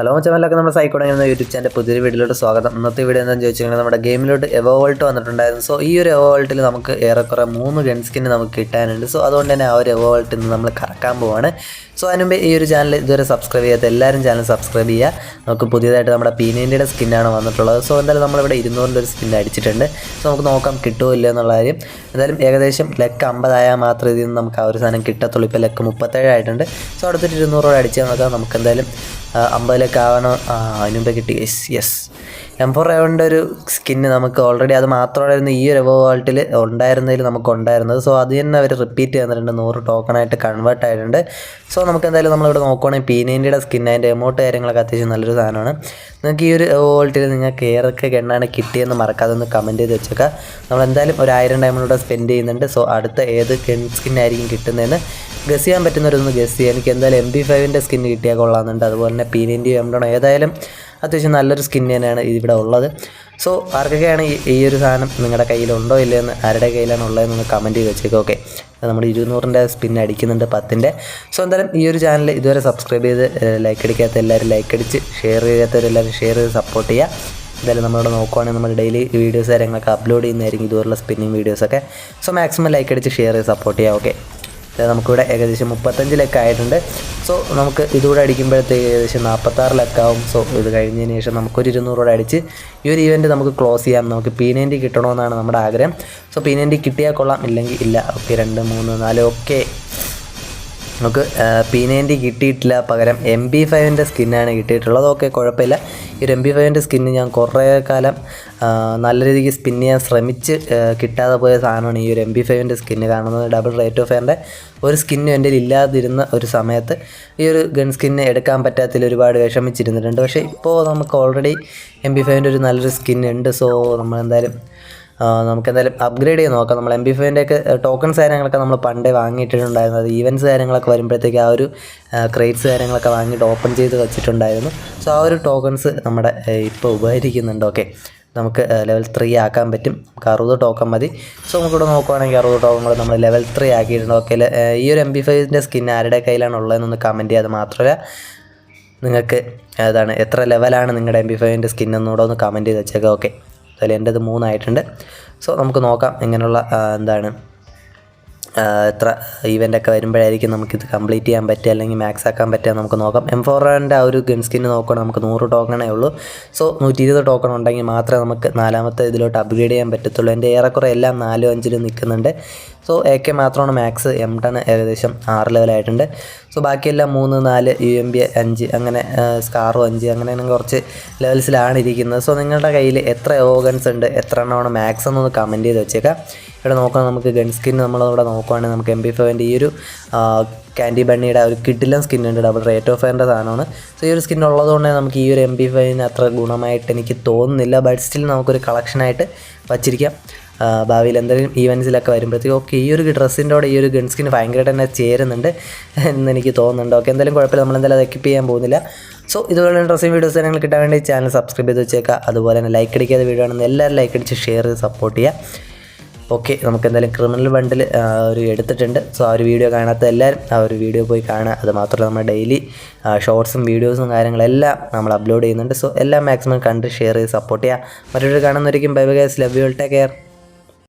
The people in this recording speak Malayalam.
ഹലോ ചമലൊക്കെ നമ്മുടെ സൈക്കോടെ എന്ന യൂട്യൂബ് ചാനൽ പുതിയൊരു വീഡിയോയിലോട്ട് സ്വാഗതം. ഇന്നത്തെ വീഡിയോ എന്താണെന്ന് ചോദിച്ചിട്ടുണ്ടെങ്കിൽ നമ്മുടെ ഗെയിമിലോട്ട് എവോൾട്ട് വന്നിട്ടുണ്ടായിരുന്നു. സോ ഈ ഒരു എവോൾട്ടിൽ നമുക്ക് ഏറെക്കുറെ മൂന്ന് ഗൺ സ്കിന് നമുക്ക് കിട്ടാനുണ്ട്. സോ അതുകൊണ്ട് തന്നെ ആ ഒരു എവോൾട്ടിൽ നിന്ന് നമ്മൾ കറക്കാൻ പോവാണ്. സോ അതിനുമ്പ് ഈ ഒരു ചാനൽ ഇതുവരെ സബ്സ്ക്രൈബ് ചെയ്യാത്ത എല്ലാവരും ചാനൽ സബ്സ്ക്രൈബ് ചെയ്യുക. നമുക്ക് പുതിയതായിട്ട് നമ്മുടെ പീനേന്റെ സ്കിന്നാണ് വന്നിട്ടുള്ളത്. സോ എന്തായാലും നമ്മളിവിടെ ഇരുന്നൂറിന്റെ ഒരു സ്കിൻ അടിച്ചിട്ടുണ്ട്. സോ നമുക്ക് നോക്കാം കിട്ടുമോ ഇല്ല എന്നുള്ള കാര്യം. എന്തായാലും ഏകദേശം ലെക്ക് അമ്പതായാൽ മാത്രമേ ഇതിൽ നിന്ന് നമുക്ക് ആ ഒരു സാധനം കിട്ടത്തുള്ളൂ. ഇപ്പോൾ ലെക്ക് മുപ്പത്തേഴ് ആയിട്ടുണ്ട്. സോ അടുത്തൊരു ഇരുന്നൂറോടെ അടിച്ചാൽ നോക്കാം നമുക്ക് എന്തായാലും അമ്പതിലേക്ക് ആവണം അതിനുമ്പേ കിട്ടി. യെസ് യെസ് എം ഫോർ എവന്റെ ഒരു സ്കിന്ന് നമുക്ക് ഓൾറെഡി അത് മാത്രമായിരുന്നു ഈ ഒരു വോൾട്ടിൽ ഉണ്ടായിരുന്നതിൽ നമുക്ക് ഉണ്ടായിരുന്നത്. സോ അത് തന്നെ അവർ റിപ്പീറ്റ് ചെയ്തിട്ടുണ്ട്. നൂറ് ടോക്കണായിട്ട് കൺവേർട്ട് ആയിട്ടുണ്ട്. സോ നമുക്ക് എന്തായാലും നമ്മളിവിടെ നോക്കുവാണെങ്കിൽ പി നയന്റിയുടെ സ്കിൻ അതിന്റെ എമൗണ്ട് കാര്യങ്ങളൊക്കെ അത്യാവശ്യം നല്ലൊരു സാധനമാണ്. നിങ്ങൾക്ക് ഈ ഒരു വോൾട്ടിൽ നിങ്ങൾക്ക് ഏറൊക്കെ കെണ്ണാണ് കിട്ടിയെന്ന് മറക്കാതെ ഒന്ന് കമന്റ് ചെയ്ത് വെച്ചേക്കാം. നമ്മൾ എന്തായാലും ഒരു ആയിരം ഡയമണ്ടിലൂടെ സ്പെൻഡ് ചെയ്യുന്നുണ്ട്. സോ അടുത്ത ഏത് സ്കിൻ ആയിരിക്കും കിട്ടുന്നതെന്ന് ഗസ് ചെയ്യാൻ പറ്റുന്നവരൊന്ന് ഗസ് ചെയ്യുക എനിക്ക് എന്തായാലും എം ബി ഫൈവിന്റെ സ്കിൻ കിട്ടിയാൽ കൊള്ളാമെന്നുണ്ട്. അതുപോലെ തന്നെ പി എംഡോണോ ഏതായാലും അത്യാവശ്യം നല്ലൊരു സ്കിൻ തന്നെയാണ് ഇവിടെ ഉള്ളത്. സോ ആർക്കൊക്കെയാണ് ഈ ഒരു സാധനം നിങ്ങളുടെ കയ്യിലുണ്ടോ ഇല്ലയെന്ന് ആരുടെ കയ്യിലാണ് ഉള്ളതെന്ന് കമന്റ് ചെയ്ത് വെച്ചേക്കും ഓക്കെ നമ്മൾ ഇരുന്നൂറിന്റെ സ്പിൻ അടിക്കുന്നുണ്ട് പത്തിന്റെ. സോ എന്തായാലും ഈ ഒരു ചാനൽ ഇതുവരെ സബ്സ്ക്രൈബ് ചെയ്ത് ലൈക്ക് അടിക്കാത്ത എല്ലാവരും ലൈക്ക് അടിച്ച് ഷെയർ ചെയ്യാത്തവരെല്ലാവരും ഷെയർ ചെയ്ത് സപ്പോർട്ട് ചെയ്യുക. എന്തായാലും നമ്മളോട് നോക്കുവാണെങ്കിൽ നമ്മൾ ഡെയിലി വീഡിയോസ് കാര്യങ്ങളൊക്കെ അപ്ലോഡ് ചെയ്യുന്നതായിരിക്കും ഇതുപോലുള്ള സ്പിന്നിങ് വീഡിയോസൊക്കെ സോ മാക്സിമം ലൈക്ക് അടിച്ച് ഷെയർ ചെയ്ത് സപ്പോർട്ട് ചെയ്യാം ഓക്കെ നമുക്കിവിടെ ഏകദേശം മുപ്പത്തഞ്ച് ലക്ക് ആയിട്ടുണ്ട് സോ നമുക്ക് ഇതുകൂടെ അടിക്കുമ്പോഴത്തേക്ക് ഏകദേശം നാൽപ്പത്താറ് ലക്കാവും. സോ ഇത് കഴിഞ്ഞതിന് ശേഷം നമുക്കൊരു ഇരുന്നൂറോടെ അടിച്ച് ഈ ഒരു ഇവന്റ് നമുക്ക് ക്ലോസ് ചെയ്യാം. നമുക്ക് പീനന്റി കിട്ടണമെന്നാണ് നമ്മുടെ ആഗ്രഹം. സോ പീനന്റി കിട്ടിയാൽ കൊള്ളാം. ഇല്ലെങ്കിൽ ഇല്ല. ഓക്കെ രണ്ട് മൂന്ന് നാല് ഓക്കെ. നമുക്ക് പി നയന്റി കിട്ടിയിട്ടില്ല. പകരം എം ബി ഫൈവിന്റെ സ്കിന്നാണ് കിട്ടിയിട്ടുള്ളത്. ഓക്കെ കുഴപ്പമില്ല. ഈ ഫൈവിന്റെ സ്കിന്ന് ഞാൻ കുറേ കാലം നല്ല രീതിക്ക് സ്പിൻ ചെയ്യാൻ ശ്രമിച്ച് കിട്ടാതെ പോയ സാധനമാണ് ഈ ഒരു എം ബി ഫൈവിന്റെ സ്കിന്ന് കാണുന്നത് ഡബിൾ റേറ്റ് ഓഫ് ഫയറിന്റെ ഒരു സ്കിന്നും എന്റെ ഇല്ലാതിരുന്ന ഒരു സമയത്ത് ഈ ഒരു ഗൺ സ്കിന്ന് എടുക്കാൻ പറ്റാത്തതിൽ ഒരുപാട് വിഷമിച്ചിരുന്നിട്ടുണ്ട്. പക്ഷേ ഇപ്പോൾ നമുക്ക് ഓൾറെഡി എം ബി ഫൈവിന്റെ ഒരു നല്ലൊരു സ്കിൻ ഉണ്ട്. സോ നമ്മളെന്തായാലും നമുക്ക് എന്തായാലും അപ്ഗ്രേഡ് ചെയ്ത് നോക്കാം. നമ്മൾ എം ബി ഫൈവിന്റെ ഒക്കെ ടോക്കൺസ് കാര്യങ്ങളൊക്കെ നമ്മൾ പണ്ടേ വാങ്ങിയിട്ടുണ്ടായിരുന്നത് ഈവന്റ്സ് കാര്യങ്ങളൊക്കെ വരുമ്പോഴത്തേക്ക് ആ ഒരു ക്രേറ്റ്സ് കാര്യങ്ങളൊക്കെ വാങ്ങിയിട്ട് ഓപ്പൺ ചെയ്ത് വെച്ചിട്ടുണ്ടായിരുന്നു. സോ ആ ഒരു ടോക്കൺസ് നമ്മുടെ ഇപ്പോൾ ഉപകരിക്കുന്നുണ്ട്. ഓക്കെ നമുക്ക് ലെവൽ ത്രീ ആക്കാൻ പറ്റും. നമുക്ക് അറുപത് ടോക്കൺ മതി. സോ നമുക്കിവിടെ നോക്കുവാണെങ്കിൽ അറുപത് ടോക്കൺ നമ്മൾ ലെവൽ ത്രീ ആക്കിയിട്ടുണ്ട്. ഓക്കെ ഈ ഒരു എം ബി ഫൈവിന്റെ സ്കിൻ ആരുടെ കയ്യിലാണ് ഉള്ളതെന്നൊന്ന് കമന്റ് ചെയ്യാതെ മാത്രമല്ല നിങ്ങൾക്ക് ഏതാണ് എത്ര ലെവലാണ് നിങ്ങളുടെ എം ബി ഫൈവിന്റെ സ്കിൻ ഒന്ന് കമന്റ് ചെയ്ത് വെച്ചേക്കാം. ഓക്കെ അതിൽ എന്റെത് മൂന്നായിട്ടുണ്ട്. സോ നമുക്ക് നോക്കാം ഇങ്ങനെയുള്ള എന്താണ് എത്ര ഈവന്റൊക്കെ വരുമ്പോഴായിരിക്കും നമുക്കിത് കംപ്ലീറ്റ് ചെയ്യാൻ പറ്റുക അല്ലെങ്കിൽ മാക്സ് ആക്കാൻ പറ്റുക നമുക്ക് നോക്കാം. എം ഫോറിന്റെ ആ ഒരു ഗൺ സ്കിന്ന് നോക്കുകയാണെങ്കിൽ നമുക്ക് നൂറ് ടോക്കണേ ഉള്ളൂ. സോ നൂറ്റി ഇരുപത് ടോക്കൺ ഉണ്ടെങ്കിൽ മാത്രമേ നമുക്ക് നാലാമത്തെ ഇതിലോട്ട് അപ്ഗ്രേഡ് ചെയ്യാൻ പറ്റത്തുള്ളൂ. എന്റെ ഏറെക്കുറെ എല്ലാം നാലും അഞ്ചിലും നിൽക്കുന്നുണ്ട്. സോ എ കെ മാത്രമാണ് മാക്സ് എം ടെൻ ഏകദേശം ആറ് ലെവലായിട്ടുണ്ട് സോ ബാക്കിയെല്ലാം മൂന്ന് നാല് യു എം ബി അഞ്ച് അങ്ങനെ സ്കാറും അഞ്ച് അങ്ങനെ കുറച്ച് ലെവൽസിലാണ് ഇരിക്കുന്നത്. സോ നിങ്ങളുടെ കയ്യിൽ എത്ര ഓഗൻസ് ഉണ്ട് എത്ര എണ്ണമാണ് മാക്സ് എന്നൊന്ന് കമന്റ് ചെയ്ത് വെച്ചേക്കാം. ഇവിടെ നോക്കാം നമുക്ക് ഗൺ സ്കിൻ നമ്മളിവിടെ നോക്കുവാണെങ്കിൽ നമുക്ക് എം ബി ഫൈവിന്റെ ഈ ഒരു ക്യാൻഡി ബണ്ണിയുടെ ഒരു കിഡിലൻ സ്കിൻ ഉണ്ട്. ഡബിൾ റേറ്റ് ഓഫ് ഫയറിന്റെ സാധനമാണ്. സോ ഈ ഒരു സ്കിൻ ഉള്ളതുകൊണ്ട് നമുക്ക് ഈ ഒരു എം ബി ഫൈവിന് അത്ര ഗുണമായിട്ട് എനിക്ക് തോന്നുന്നില്ല. ബട്ട് സ്റ്റിൽ നമുക്കൊരു കളക്ഷനായിട്ട് വച്ചിരിക്കാം. ഭാവിയിൽ എന്തെങ്കിലും ഈവൻസിലൊക്കെ വരുമ്പോഴത്തേക്കും ഓക്കെ ഈ ഒരു ഡ്രസ്സിന്റെ കൂടെ ഈ ഒരു ഗൺ സ്കിൻ ഭയങ്കരമായിട്ട് തന്നെ ചേരുന്നുണ്ട് എന്ന് എനിക്ക് തോന്നുന്നുണ്ട്. ഓക്കെ എന്തായാലും കുഴപ്പമില്ല. നമ്മളെന്തായാലും അത് എക്യൂപ്പ് ചെയ്യാൻ പോകുന്നില്ല. സോ ഇതുപോലെ ഡ്രസ്സിങ് വീഡിയോസ് നിങ്ങൾ കിട്ടാൻ വേണ്ടി ചാനൽ സബ്സ്ക്രൈബ് ചെയ്ത് വെച്ചേക്കുക. അതുപോലെ തന്നെ ലൈക്ക് അടിക്കാതെ വീഡിയോ ആണെന്ന് എല്ലാവരും ലൈക്ക് അടിച്ച് ഷെയർ ചെയ്ത് സപ്പോർട്ട് ചെയ്യുക. ഓക്കെ നമുക്ക് എന്തായാലും ക്രിമിനൽ ബണ്ടിൽ ഒരു എടുത്തിട്ടുണ്ട്. സോ ആ ഒരു വീഡിയോ കാണാത്ത എല്ലാവരും ആ ഒരു വീഡിയോ പോയി കാണുക. അത് മാത്രമല്ല നമ്മൾ ഡെയിലി ഷോർട്സും വീഡിയോസും കാര്യങ്ങളെല്ലാം നമ്മൾ അപ്ലോഡ് ചെയ്യുന്നുണ്ട്. സോ എല്ലാം മാക്സിമം കണ്ട് ഷെയർ ചെയ്ത് സപ്പോർട്ട് ചെയ്യുക. മറ്റൊരു കാണുന്നവരിക്കും bye bye guys love you take care